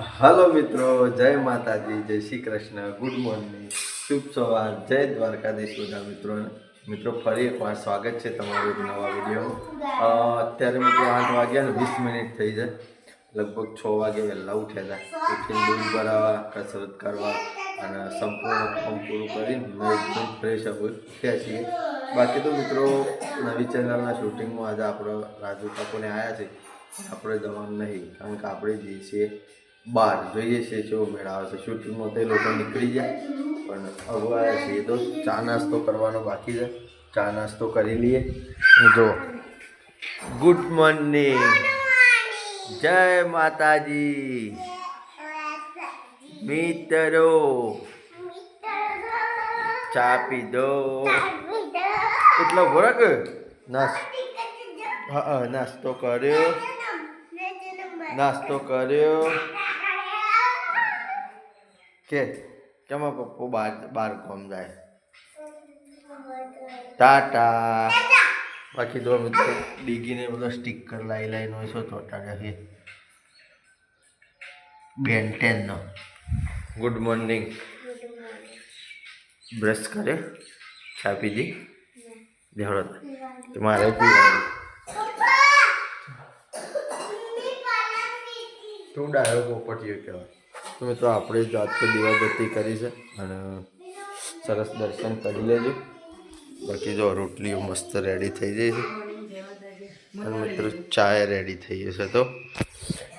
Hello મિત્રો, જય માતાજી, જય શ્રી કૃષ્ણ, ગુડ મોર્નિંગ, શુભ સવાર, જય દ્વારકાધીશ બધા મિત્રોને મિત્રો, ફરી એકવાર સ્વાગત છે તમારું નવા વિડીયોમાં. અત્યારે મિત્રો આઠ વાગ્યા ને વીસ મિનિટ થઈ જાય લગભગ છ વાગે વહેલા ઉઠ્યા હતા. ઉઠીને દૂધ ભરાવા, કસરત કરવા અને સંપૂર્ણ ફોર્મ પૂરું કરીને મેં એકદમ ફ્રેશ ઉઠ્યા છીએ. બાકી તો મિત્રો, નવી ચેનલના શૂટિંગમાં આજે આપણો રાજુ કાકોને આવ્યા છે. આપણે જવાનું નહીં, કારણ કે આપણે જઈએ છીએ બહાર જોઈએ છે જેવો મેળ આવે છે શૂટિંગમાં તે લોકો નીકળી જાય. પણ હવે છીએ તો ચા નાસ્તો કરવાનો બાકી છે. ચા નાસ્તો કરી લઈએ. જો ગુડ મોર્નિંગ જય માતાજી. મિત્રો. ચા પી દો. એટલો ફરક નાસ નાસ્તો કર્યો. નાસ્તો કર્યો. કે કેમાં પપ્પુ બાર બાર કોમ જાય? ટાટા. બાકી તો મિત્રો ડીગીને બધો સ્ટીકર લાવી લાવીને હોય છો ચોટાડે છે બેન્ટેનનો. ગુડ મોર્નિંગ બ્રશ કરે. ચા પીધી દેવડો મારે પીવાનું તું ડાયો પોપટીયો કહેવાય તો મિત્રો આપણે જાત તો દીવાબત્તી કરી છે અને સરસ દર્શન કરી લેજો. બાકી જો રોટલીઓ મસ્ત રેડી થઈ જાય છે. અને મિત્રો ચાય રેડી થઈ જશે તો.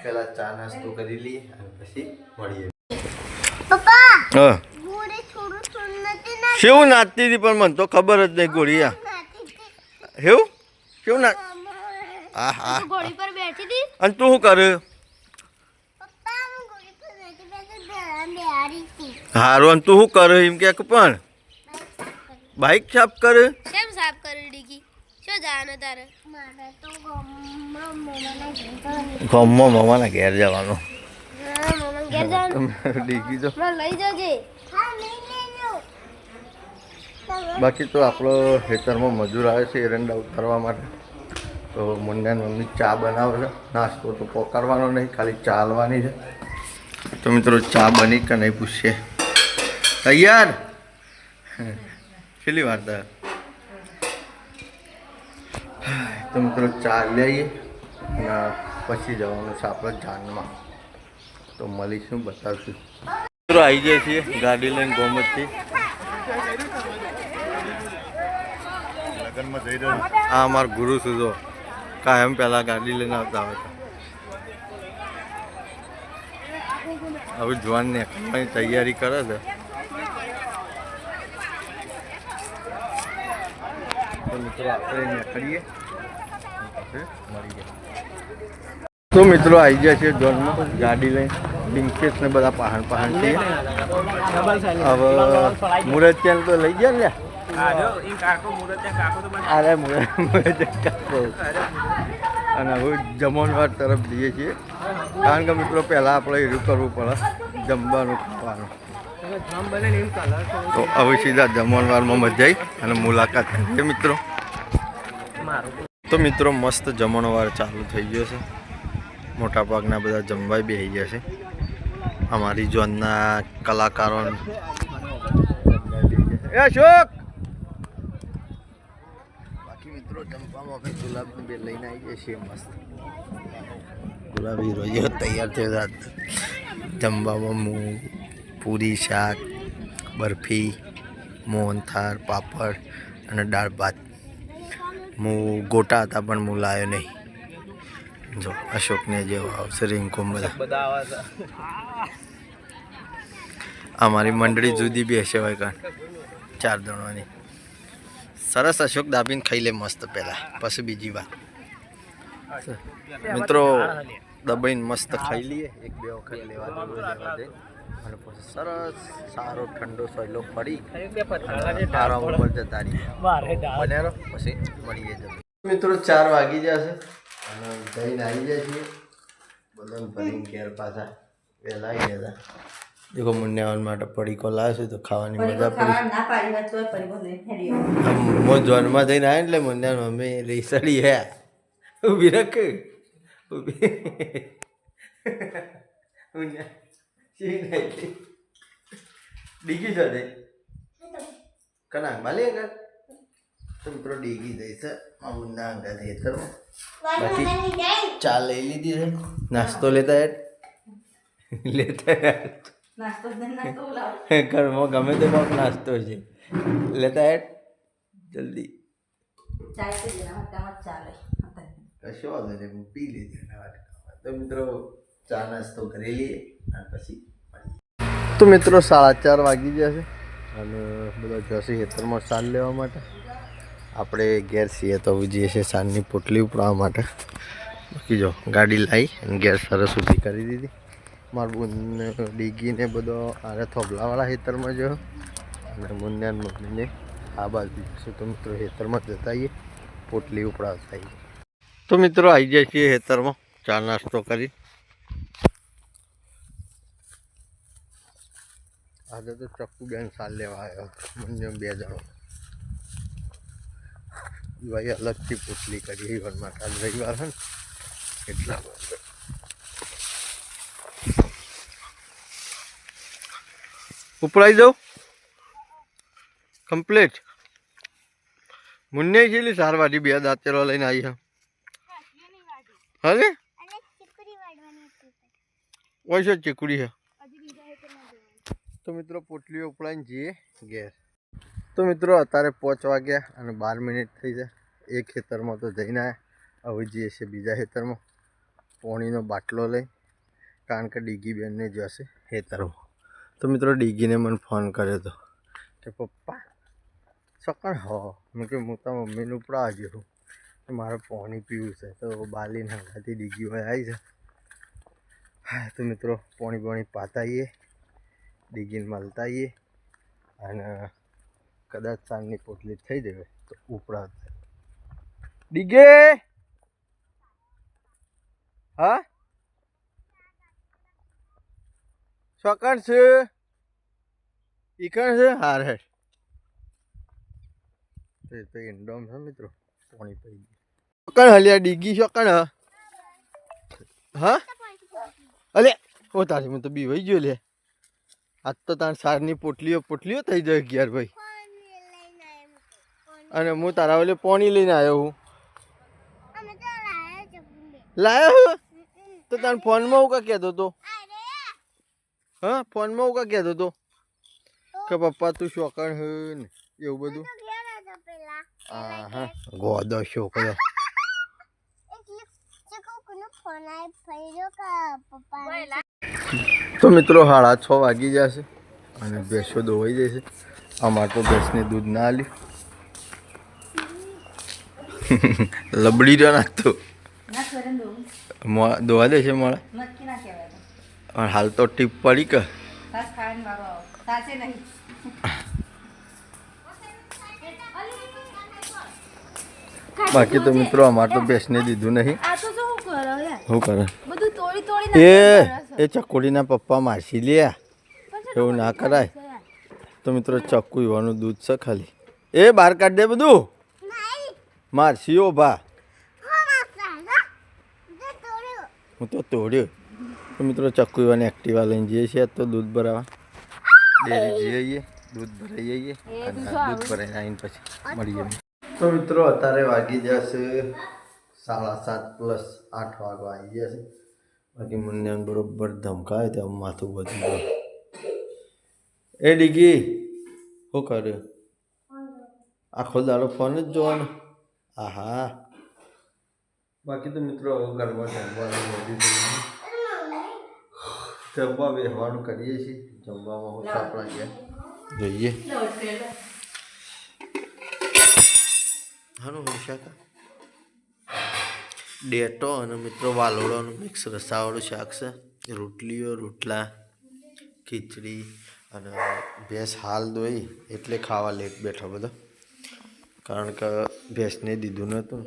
પહેલાં ચા નાસ્તો કરી લઈએ અને પછી મળીએ. શું હા. ગોળે થોડું થોડું નથી ના કેવું નાચતી હતી પણ મને તો ખબર જ નહીં ગોળીયા કેવું કેવું ના હા હા અને તું શું કરે પપ્પા હું ગોળી પર બેઠી બેઠી બેહા બેહારી હતી હારું અને તું શું કરે? એમ કે પણ. બાઈક સાફ કરે? કેમ સાફ કરે ડીગી શું જવાનું તારે? ગમમાં મમાના ઘેર જવાની. ડીગી તો લઈ જજે. હા નહીં લેજો. બાકી તો આપણો ખેતરમાં મજૂર આવે છે એરંડા ઉતારવા માટે. તો મુંડાની મમ્મી ચા બનાવે છે. નાસ્તો તો પોકારવાનો નહીં ખાલી ચાલવાની છે. તો મિત્રો ચા બની કે નહીં પૂછીએ? તૈયાર? કેટલી વાર તો મિત્રો ચા લઈએ અને પછી જવાનું છે આપણે જાનમાં. તો મળીશું બતાવશું. મિત્રો આવી જાય છીએ ગાડી લઈને ગોમતથી આ અમાર ગુરુ સુધો કાયમ પહેલા ગાડી લઈને આવતા હોય હવે જવાનને તૈયારી કરે છે. તો મિત્રો આપણે નીકળીએ. પછી મળીએ તો મિત્રો આવી ગયા છે જોનમાં ગાડી લઈને. લિંકેશ ને બધા પહાણ પહાણ છે હવે મુરત ત્યાં તો લઈ ગયા ને અરે મુરત કાકો. અને હવે જમણવાર તરફ જઈએ છીએ. કારણ કે મિત્રો, પહેલાં આપણે એવું કરવું પડે, જમવાનું ખાવાનું. તો હવે સીધા જમણવારમાં મજા આવી અને મુલાકાત કરીએ મિત્રો. તો મિત્રો, મસ્ત જમણવાર ચાલુ થઈ ગયો છે. મોટા ભાગના બધા જમવાય બેસી ગયા છે. અમારી જોનના કલાકારો એ બાકી મિત્રો જમવામાં આપણે ગુલાબનું બે લઈને આવી જઈએ છીએ મસ્ત. ગુલાબી રોજો તૈયાર થયો રાત જમવામાં મૂંગ પૂરી શાક બરફી મોહનથાળ પાપડ અને દાળ ભાત. હું ગોટા હતા પણ હું લાવ્યો નહીં. જો અશોકને જેવો આવશે રિંકુમ બધા. અમારી મંડળી જુદી બેસે હોય કાન ચાર દણવાની સરસ અશોક દાબીને ખાઈ લે મસ્ત પહેલાં પછી બીજી વાત મિત્રો દબાઈને મસ્ત ખાઈ લઈએ. એક બે વખત લેવા લેવા દે. અને પછી સરસ સારો ઠંડો સોયલો પડી. આરામ ઉપર જતા રહીએ પછી મળીએ જઈએ મિત્રો ચાર વાગી જશે અને જઈને આવી જાય છીએ. બધા ભરીને ઘેર પાછા. વહેલા આવી ગયા દેખો મુન્ને આવવા માટે પડીકો છે તો ખાવાની મજા પડી ના પાડી વાત હોય પરિબળ લઈને હેડી મો જોનમાં જઈને આવ્યા એટલે મુન્ને મમ્મી રેસડી હે ઊભી રાખ ઊભી ઉન્યા સી નહીં ડીગી જશે કના બાલી આગળ તો પેલો ડીગી જઈશ આ ઉન્ના આગળ ખેતરમાં બાકી ચા લઈ લીધી છે નાસ્તો લેતા લેતા ઘરમાં ગમે તે કોક નાસ્તો છે. લેતા હેડ જલ્દી. કશો વાંધો નહીં હું પી લીધી તો મિત્રો ચા નાસ્તો કરી લઈએ અને પછી તો મિત્રો સાડા ચાર વાગી જશે અને બધા જશે ખેતરમાં સાલ લેવા માટે. આપણે ઘેર છીએ તો જઈએ છીએ સાલની પોટલી ઉપડાવવા માટે. બાકી જો ગાડી લાવી અને ઘેર સરસ ઊભી કરી દીધી. મારા બુનને ડીગીને બધો આરે થોભલાવાળા ખેતરમાં જો અને અને મમ્મીને આ બાજુ જશું તો મિત્રો ખેતરમાં જતા આવીએ, પોટલી ઉપડાવતા આવીએ. તો મિત્રો આવી જાય છીએ ખેતરમાં, ચા નાસ્તો કરી. આજે તો ચક્કુ બેન સાલ લેવા આવ્યો મને બે જણો. ભાઈ અલગથી પોટલી કરી એ વનમાં રવિવાર છે ને, એટલા માટે. ઉપડાઈ દઉં કમ્પ્લીટ મુન્ને છેલી સારવાડી બે દાંતેલો લઈને આવી હવે ઓય છે ચીકુડી છે તો મિત્રો પોટલીઓ ઉપડાઈને જઈએ ઘેર. તો મિત્રો અત્યારે પાંચ વાગ્યા અને બાર મિનિટ થઈ જાય એક ખેતરમાં તો જઈને આવ્યા હવે જઈએ છીએ બીજા ખેતરમાં. પોણીનો બાટલો લઈ. કારણ કે ડીગી બેનને જશે ખેતરમાં. તો મિત્રો ડીગીને મને ફોન કર્યો હતો કે પપ્પા, સકણ હો. મેં કે હું તો મમ્મીને ઉપડાવવા છું. મારે પાણી પીવું છે. તો બાલીને હંગાથી ડીગી હોય આવી છે. હા, તો મિત્રો પાણી પાણી પાતાઈએ, ડીગીને મળતાઈએ અને કદાચ સાંજની પોટલી થઈ જવે તો ઉપરા ડીગે! હા? ચોકણ છે ઈકણ છે હાર હેડ તો તો ઇન્ડોમ છે મિત્રો પાણી પી ગયું ચોકણ હલ્યા ડીગી ચોકણ હ. હા? અલે ઓ તારી હું તો બી વહી ગયો લે. આજ તો તાર સારની પોટલીઓ પોટલીઓ થઈ જાય અગિયાર ભાઈ. અને હું તારા ઓલે પાણી લઈને આવ્યો હું. લાયા તો તાર ફોનમાં હું કા કહેતો તો? હા ફોનમાં હું કા કહેતો તો કે પપ્પા તું શોકર હે ને એવું બધું? હા હા ગોદો પપ્પા તો મિત્રો સાડા છ વાગી જશે અને ભેંસો દોવાઈ જશે. અમારે તો ભેંસને દૂધ ના આલ્યું લબડી રહ્યો નાખતો દોવા. દે છે મળે નક્કી ના કહેવાય તો. અને હાલ તો ટીપ પડી કે બાકી તો મિત્રો અમારે તો બેસને દીધું નહીં શું કરો યાર શું કરે બધું તોડી તોડી એ એ ચકોડીના પપ્પા માસી લ્યા એવું ના કરાય તો મિત્રો ચક્કુ યુવાનું દૂધ છે ખાલી એ બહાર કાઢ દે બધું મારસી ઓ ભા હું તો તોડ્યો તો મિત્રો ચક્કુ અને એક્ટિવા લઈને જઈએ છીએ. તો દૂધ ભરાવા. ડેરી જઈએ દૂધ ભરાઈ જઈએ અને દૂધ ભરાઈને આવીને પછી મળીએ. તો મિત્રો અત્યારે વાગી જશે સાડા સાત પ્લસ આઠ વાગવા આવી જશે. બાકી મને બરોબર ધમકાવે તો આમ માથું બધું ગયું. એ ડીગી શું કર્યું? આખો દાડો ફોન જ જોવાનો. આહા. બાકી તો મિત્રો ગરબા ઘરમાં જમવાનું જમવા બેસવાનું કરીએ છીએ. જમવામાં હું આપણા ગયા. જોઈએ. હાનું હોય શાક ડેટો અને મિત્રો વાલોડોનું મિક્સ રસાવાળું શાક છે. રોટલીઓ રોટલા ખીચડી અને ભેંસ હાલ દોઈ એટલે ખાવા લેટ બેઠો બધો. કારણ કે ભેંસને દીધું નહોતું.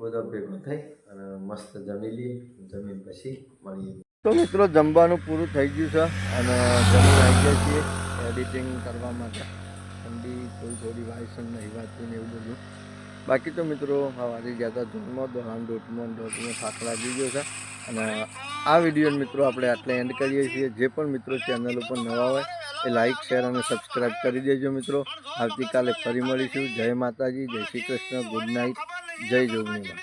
બધો ભેગો થઈ મસ્ત જમી લઈએ, જમીન પછી મળીએ. તો મિત્રો, જમવાનું પૂરું થઈ ગયું છે અને જમી આવી ગયા છીએ એડિટિંગ કરવા માટે. ઠંડી થોડી થોડી વાયસન નહીં વાંચી ને એવું બધું. બાકી તો મિત્રો, સવારે ગયા ધૂળમાં દોરાન દોટમાં દોટમાં થાક લાગી ગયો છે. અને આ વીડિયો મિત્રો આપણે આટલે એન્ડ કરીએ છીએ. જે પણ મિત્રો ચેનલ ઉપર નવા હોય, એ લાઇક શેર અને સબસ્ક્રાઈબ કરી દેજો મિત્રો. આવતીકાલે ફરી મળીશું. જય માતાજી, જય શ્રી કૃષ્ણ. ગુડ નાઇટ જય જોગણીમાં